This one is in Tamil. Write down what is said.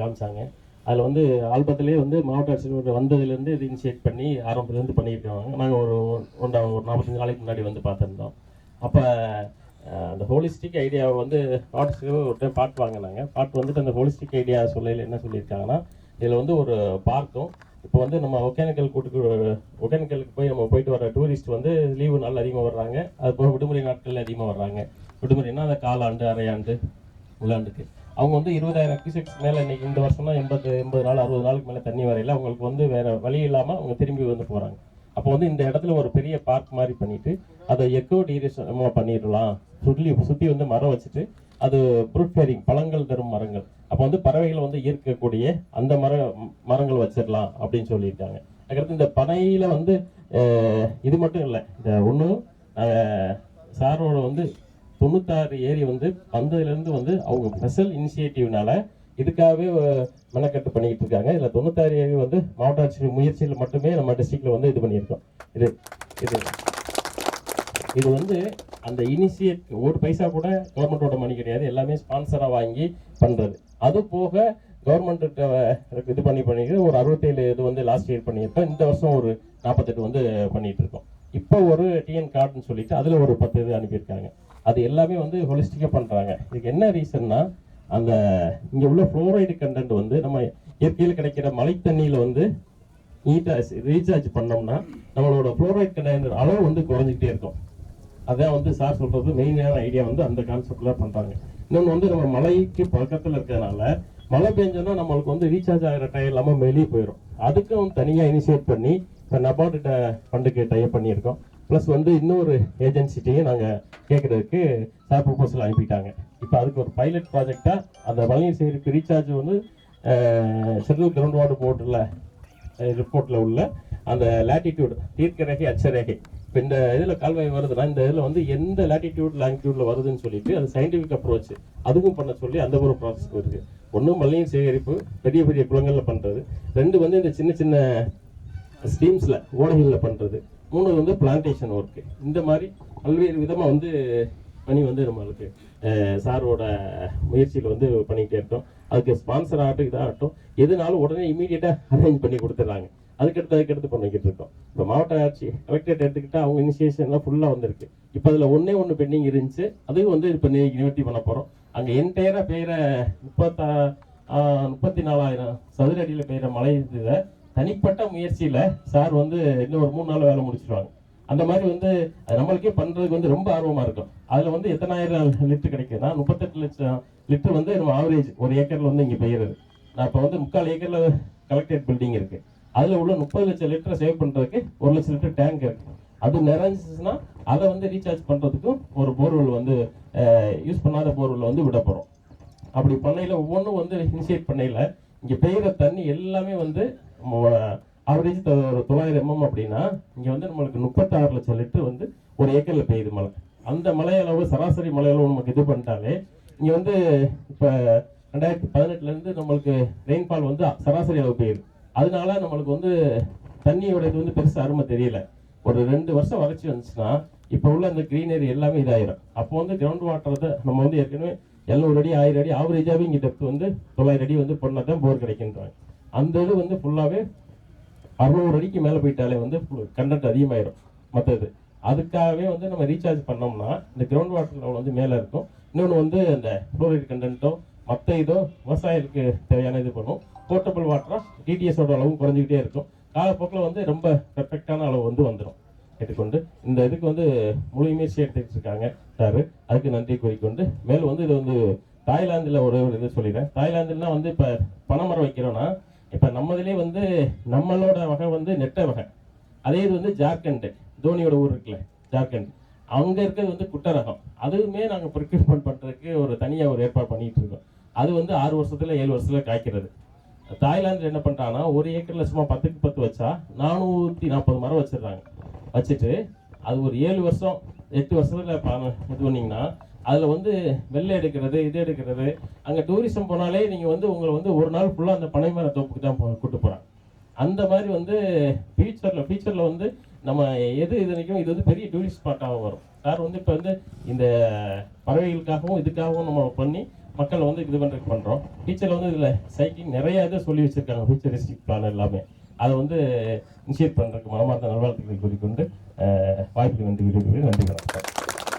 காமிச்சாங்க. அதில் வந்து ஆல்பத்திலே வந்து மாவட்ட ஆட்சியர் வந்ததுலேருந்து இது இனிஷியேட் பண்ணி ஆரம்பத்துலேருந்து பண்ணியிருக்காங்க நாங்கள் ஒரு ஒன்றா ஒரு நாற்பத்தஞ்சு நாளைக்கு முன்னாடி வந்து பார்த்துருந்தோம். அப்போ அந்த ஹோலிஸ்டிக் ஐடியாவை வந்து ஆர்டிஸ்ட்டு ஒரு டைம் பாட்டு வாங்கினாங்க. பாட்டு வந்துட்டு அந்த ஹோலிஸ்டிக் ஐடியா சொல்லையில் என்ன சொல்லியிருக்காங்கன்னா இதில் வந்து ஒரு பார்க்கும். இப்போ வந்து நம்ம ஒகேனக்கல் கூட்டுக்கு ஒகேனக்கலுக்கு போய் நம்ம போயிட்டு வர டூரிஸ்ட் வந்து லீவு நாள் அதிகமாக வர்றாங்க. அது போக விடுமுறை நாட்களில் அதிகமாக வர்றாங்க. விடுமுறைனா அந்த காலாண்டு அரையாண்டு உள்ளாண்டுக்கு. அவங்க வந்து இருபதாயிரம் கியூசெக்ஸ் மேலே இன்னைக்கு இந்த வருஷம்னா எண்பது எண்பது நாள் அறுபது நாளுக்கு மேலே தண்ணி வரையில அவங்களுக்கு வந்து வேற வழி இல்லாமல் அவங்க திரும்பி வந்து போகிறாங்க அப்போ வந்து இந்த இடத்துல ஒரு பெரிய பார்க் மாதிரி பண்ணிட்டு அதை எக்கோ டீரேஷன் பண்ணிடலாம். சுற்றி சுற்றி வந்து மரம் வச்சுட்டு அது ஃப்ரூட் ஃபேரிங் பழங்கள் தரும் மரங்கள். அப்போ வந்து பறவைகள் வந்து ஈர்க்கக்கூடிய அந்த மர மரங்கள் வச்சிடலாம் அப்படின்னு சொல்லியிருக்காங்க. அதுக்கடுத்து இந்த பனையில் வந்து இது மட்டும் இல்லை இந்த ஒன்று சாரோட வந்து தொண்ணூத்தாறு ஏரி வந்து வந்ததுலேருந்து வந்து அவங்க ஸ்பெஷல் இனிஷியேட்டிவ்னால இதுக்காகவே மெனக்கட்டு பண்ணிக்கிட்டு இருக்காங்க. இதில் தொண்ணூத்தாறு ஏரி வந்து மாவட்ட ஆட்சியர் முயற்சியில் மட்டுமே நம்ம டிஸ்ட்ரிக்டில் வந்து இது பண்ணியிருக்கோம். இது இது. இது வந்து அந்த இனிஷியேட் ஒரு பைசா கூட கவர்மெண்ட்டோட மணி கிடையாது. எல்லாமே ஸ்பான்சராக வாங்கி பண்ணுறது அது போக கவர்மெண்ட்டு இது பண்ணி பண்ணிட்டு ஒரு அறுபத்தேழு இது வந்து லாஸ்ட் இயர் பண்ணியிருக்கோம். இந்த வருஷம் ஒரு நாற்பத்தெட்டு வந்து பண்ணிகிட்டு இருக்கோம். இப்போ ஒரு டிஎன் கார்டுன்னு சொல்லிட்டு அதில் ஒரு பத்து இது அனுப்பியிருக்காங்க. அது எல்லாமே வந்து ஹொலிஸ்டிக்காக பண்ணுறாங்க இதுக்கு என்ன ரீசன்னா அந்த இங்கே உள்ள ஃப்ளோரைடு கண்டென்ட் வந்து நம்ம இயற்கையில் கிடைக்கிற மழை தண்ணியில் வந்து நீட்டாக ரீசார்ஜ் பண்ணோம்னா நம்மளோட ஃப்ளோரைட் கண்டென்ட் அளவு வந்து குறைஞ்சிக்கிட்டே இருக்கும். அதான் வந்து சார் சொல்கிறது மெயினான ஐடியா வந்து அந்த கான்செப்டில் பண்ணுறாங்க இன்னொன்று வந்து நம்ம மலைக்கு பக்கத்தில் இருக்கிறதுனால மழை பெஞ்சோன்னா நம்மளுக்கு வந்து ரீசார்ஜ் ஆகிற டைம் இல்லாமல் வெளியே போயிடும் அதுக்கும் தனியாக இனிஷியேட் பண்ணி இப்போ நபார்டு ஃபண்டுக்கு டைப் பண்ணியிருக்கோம் ப்ளஸ் வந்து இன்னொரு ஏஜென்சிட்டையும் நாங்கள் கேட்குறதுக்கு சார் ப்ரொபோசல் அனுப்பிட்டாங்க. இப்போ அதுக்கு ஒரு பைலட் ப்ராஜெக்டாக அந்த மழைநீர் சேகரிப்பு ரீசார்ஜ் வந்து ஷெட்யூல் கிரவுண்ட் வாட்டர் போர்ட்டில் ரிப்போர்ட்டில் உள்ள அந்த லேட்டிடியூட் தீர்க்கரேகை அச்சரேகை இப்போ இந்த இதில் கால்வாய் வருதுன்னா இந்த இதில் வந்து எந்த லேட்டிடியூட் லாங்கிடியூடில் வருதுன்னு சொல்லிட்டு அது சயின்டிஃபிக் அப்ரோச் அதுவும் பண்ண சொல்லி அந்த ஒரு ப்ராசஸ் இருக்குது ஒன்று மழைநீர் சேகரிப்பு பெரிய பெரிய குளங்களில் பண்ணுறது ரெண்டு வந்து இந்த சின்ன சின்ன ஸ்டீம்ஸில் ஓடைகளில் பண்ணுறது மூணு வந்து பிளான்டேஷன் ஒர்க்கு இந்த மாதிரி பல்வேறு விதமாக வந்து பணி வந்து நம்மளுக்கு சாரோட முயற்சியில் வந்து பண்ணிக்கிட்டே இருக்கோம். அதுக்கு ஸ்பான்சர் ஆகட்டும் இதாகட்டும் எதுனாலும் உடனே இமீடியட்டாக அரேஞ்ச் பண்ணி கொடுத்துட்றாங்க. அதுக்கடுத்து அதுக்கடுத்து பண்ணிக்கிட்டு இருக்கோம். இப்போ மாவட்ட ஆட்சி கலெக்டரேட் எடுத்துக்கிட்டால் அவங்க இனிஷியேஷன்லாம் ஃபுல்லாக வந்திருக்கு. இப்போ அதில் ஒன்றே ஒன்று பெண்டிங் இருந்துச்சு. அதுவும் வந்து இப்போ நிவர்த்தி பண்ண போகிறோம் அங்கே என்டையராக பெய்கிற முப்பத்தா முப்பத்தி நாலாயிரம் சதுர அடியில் பெய்கிற மழை இதை தனிப்பட்ட முயற்சியில் சார் வந்து இன்னும் ஒரு மூணு நாள் வேலை முடிச்சிருவாங்க. அந்த மாதிரி வந்து அது நம்மளுக்கே பண்ணுறதுக்கு வந்து ரொம்ப ஆர்வமாக இருக்கும். அதில் வந்து எத்தனாயிரம் லிட்டர் கிடைக்குதுன்னா முப்பத்தெட்டு லட்சம் லிட்டர் வந்து நம்ம ஆவரேஜ் ஒரு ஏக்கரில் வந்து இங்கே பெய்யுறது. நான் இப்போ வந்து முக்கால் ஏக்கரில் கலெக்டரேட் பில்டிங் இருக்குது அதில் உள்ள முப்பது லட்சம் லிட்டரை சேவ் பண்ணுறதுக்கு ஒரு லட்சம் லிட்டர் டேங்க் இருக்குது அது நிறைஞ்சிச்சுன்னா அதை வந்து ரீசார்ஜ் பண்ணுறதுக்கும் ஒரு போர்வெல் வந்து யூஸ் பண்ணாத போர்வெல் வந்து விட அப்படி பண்ணையில் ஒவ்வொன்றும் வந்து இனிஷியேட் பண்ணையில் இங்கே பெய்கிற தண்ணி எல்லாமே வந்து ஆவரேஜ் தொள்ளாயிரம் எம்எம் அப்படின்னா இங்கே வந்து நம்மளுக்கு முப்பத்தாறு லட்சம் லிட்டர் வந்து ஒரு ஏக்கரில் பெய்யுது மழை. அந்த மலையளவு சராசரி மலையளவு நமக்கு இது பண்ணிட்டாலே இங்கே வந்து இப்போ ரெண்டாயிரத்தி பதினெட்டுலேருந்து நம்மளுக்கு ரெயின்ஃபால் வந்து சராசரி அளவு பெய்யுது. அதனால நம்மளுக்கு வந்து தண்ணியோட இது வந்து பெருசாக அருமை தெரியல. ஒரு ரெண்டு வருஷம் வறட்சி வந்துச்சுன்னா இப்போ உள்ள அந்த க்ரீனரி எல்லாமே இதாயிரும். அப்போ வந்து கிரவுண்ட் வாட்டர் நம்ம வந்து ஏற்கனவே எழுநூறு அடி ஆயிரம் அடி ஆவரேஜாகவே இங்கே டெப்த் வந்து தொள்ளாயிரம் அடி வந்து பண்ணால் தான் போர் கிடைக்கின்றாங்க அந்த இது வந்து ஃபுல்லாகவே அறுநூறு அடிக்கு மேலே போயிட்டாலே வந்து கண்டென்ட் மற்ற இது அதுக்காகவே வந்து நம்ம ரீசார்ஜ் பண்ணோம்னா இந்த கிரவுண்ட் வாட்டர் லெவல் வந்து மேலே இருக்கும். இன்னொன்று வந்து அந்த ஃப்ளோரைடு கண்டென்ட்டோ மற்ற இதோ விவசாயத்துக்கு தேவையான இது பண்ணும். போர்ட்டபிள் வாட்டரா டிடிஎஸோட அளவும் குறைஞ்சிக்கிட்டே இருக்கும். காலப்போக்கில் வந்து ரொம்ப பெர்ஃபெக்டான அளவு வந்து வந்துடும் கேட்டுக்கொண்டு இந்த இதுக்கு வந்து முழு முயற்சி எடுத்துக்கிட்டு இருக்காங்க சார். அதுக்கு நன்றி கூறிக்கொண்டு மேலும் வந்து இது வந்து தாய்லாந்தில் ஒரு ஒரு இது சொல்லிடுறேன். தாய்லாந்துலாம் வந்து இப்போ பனைமரம் வைக்கிறோன்னா இப்போ நம்மதிலே வந்து நம்மளோட வகை வந்து நெட்ட வகை. அதே இது வந்து ஜார்க்கண்டு தோனியோட ஊர் இருக்குல்ல ஜார்க்கண்ட். அங்கே இருக்கிறது வந்து குட்டை ரகம் அதுவுமே நாங்கள் ப்ரிக்யூர்மெண்ட் பண்ணுறதுக்கு ஒரு தனியாக ஒரு ஏற்பாடு பண்ணிகிட்டு இருக்கோம். அது வந்து ஆறு வருஷத்தில் ஏழு வருஷத்தில் காய்க்கிறது. தாய்லாந்து என்ன பண்ணுறாங்கன்னா ஒரு ஏக்கரில் சும்மா பத்துக்கு பத்து வச்சா நானூற்றி நாற்பது மரம் வச்சிடுறாங்க. வச்சுட்டு அது ஒரு ஏழு வருஷம் எட்டு வருஷத்தில் இது பண்ணிங்கன்னா அதில் வந்து வெள்ளை எடுக்கிறது இது எடுக்கிறது. அங்கே டூரிசம் போனாலே நீங்கள் வந்து உங்களை வந்து ஒரு நாள் ஃபுல்லாக அந்த பனைமர தோப்புக்கு தான் போ- கூட்டு போகிறாங்க அந்த மாதிரி வந்து ஃபியூச்சரில் ஃபியூச்சரில் வந்து நம்ம எது இது வரைக்கும் இது வந்து பெரிய டூரிஸ்ட் ஸ்பாட்டாக வரும். சார் வந்து இப்போ வந்து இந்த பறவைகளுக்காகவும் இதுக்காகவும் நம்ம பண்ணி மக்களை வந்து இது பண்ணுறதுக்கு பண்ணுறோம் ஃபியூச்சரில் வந்து இதில் சைக்கிங் நிறைய இதை சொல்லி வச்சுருக்காங்க. ஃபியூச்சரிஸ்டிக் பிளான் எல்லாமே. அதை வந்து இனிஷியேட் பண்ணுறதுக்கு மனமார்ந்த நல்வாழ்த்துக்களை கூறிக்கொண்டு அஹ், வாய்ப்புக்கு நன்றி நன்றி வணக்கம்.